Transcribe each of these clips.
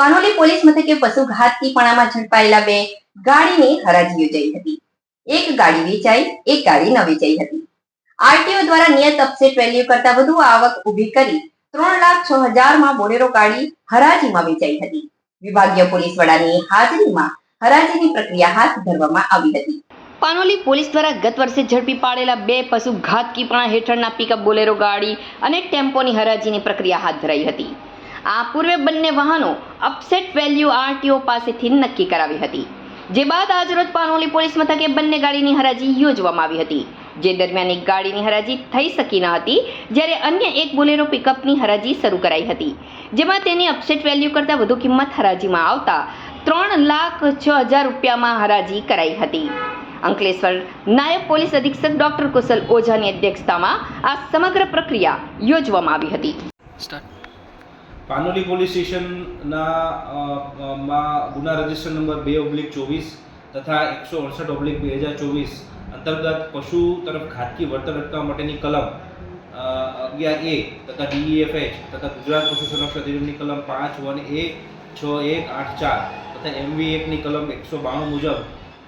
Panoli police મથકે પશુ પણામાં ઝડપાયેલા બે ગાડીની હરાજી યોજાઈ હતી. એક ગાડી વેચાઈ, એક ગાડી ન વેચાઈ હતી. આરટીઓ દ્વારા નિયત અપસેટ વેલ્યુ કરતા વધુ આવક ઊભી કરી ત્રણ લાખ છ હજારમાં બોલેરો ગાડી હરાજીમાં વેચાઈ હતી. વિભાગીય પોલીસ વડાની હાજરીમાં હરાજીની પ્રક્રિયા હાથ ધરવામાં આવી હતી. પાનોલી પોલીસ દ્વારા ગત વર્ષે ઝડપી પાડેલા બે પશુ ઘાતકીપણા હેઠળના પિકઅપ બોલેરો ગાડી અને ટેમ્પોની હરાજીની પ્રક્રિયા હાથ ધરાઈ હતી. આ પૂર્વે બંને વાહનો અપસેટ વેલ્યુ આરટીઓ પાસેથી નક્કી કરાવી હતી. જે બાદ આજરોજ પાનોલી પોલીસ મથકે બંને ગાડીની હરાજી યોજવામાં આવી હતી. જે દરમિયાન એક ગાડીની હરાજી થઈ શકી ન હતી, જ્યારે અન્ય એક બોલેરો પિકઅપની હરાજી શરૂ કરાઈ હતી. જેમાં તેની અપસેટ વેલ્યુ કરતાં વધુ કિંમત હરાજીમાં આવતા ત્રણ લાખ છ હજાર રૂપિયામાં હરાજી કરાઈ હતી. અંકલેશ્વર નાયબ પોલીસ અધિક્ષક ડોક્ટર કુશલ ઓઝાની અધ્યક્ષતામાં આ સમગ્ર પ્રક્રિયા યોજવામાં આવી હતી. પાનોલી પોલીસ સ્ટેશનના માં ગુના રજિસ્ટર નંબર બે ઓબ્લિક ચોવીસ તથા એકસો અડસઠ ઓબ્લિક બે હજાર ચોવીસ અંતર્ગત પશુ તરફ ઘાતકી વળતર અટકાવવા માટેની કલમ અગિયાર એ તથા ડીઈએફએચ તથા ગુજરાત પશુ સંરક્ષણ અધિનિયમની કલમ પાંચ વન એ છ એક આઠ ચાર તથા એમવી એકની કલમ એકસો બાણું મુજબ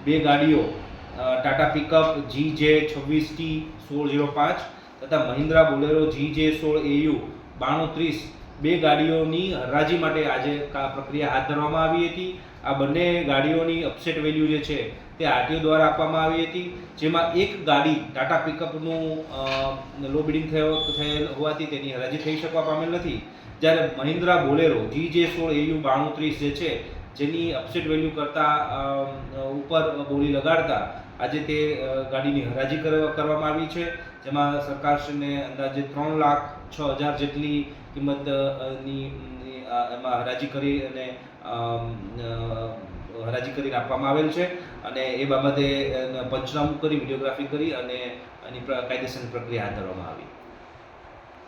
બે ગાડીઓ ટાટા પિકઅપ જી જે છવ્વીસ ટી સોળ ઝીરો પાંચ તથા મહિન્દ્રા બોલેરો જી જે સોળ એયુ બાણું ત્રીસ બે ગાડીઓની હરાજી માટે આજે પ્રક્રિયા હાથ ધરવામાં આવી હતી. આ બંને ગાડીઓની અપસેટ વેલ્યુ જે છે તે આરટીઓ દ્વારા આપવામાં આવી હતી. જેમાં એક ગાડી ટાટા પિકઅપનું લો બિડિંગ થયો, થયેલ હોવાથી તેની હરાજી થઈ શકવા પામેલ નથી. જ્યારે મહિન્દ્રા બોલેરો જી જે સોળ એયુ બાણું ત્રીસ જે છે, જેની અપસેટ વેલ્યુ કરતાં ઉપર બોલી લગાડતા આજે તે ગાડીની હરાજી કરવા- કરવામાં આવી છે જેમાં સરકારશ્રીને અંદાજે ત્રણ લાખ છ હજાર જેટલી કિંમત અ, ની ની, અ, એમાં હરાજી કરી અને હરાજી કરીને આપવામાં આવેલ છે. અને એ બાબતે પંચનામું કરી વિડીયોગ્રાફી કરી અને એની કાયદેસરની પ્રક્રિયા હાથ ધરવામાં આવી.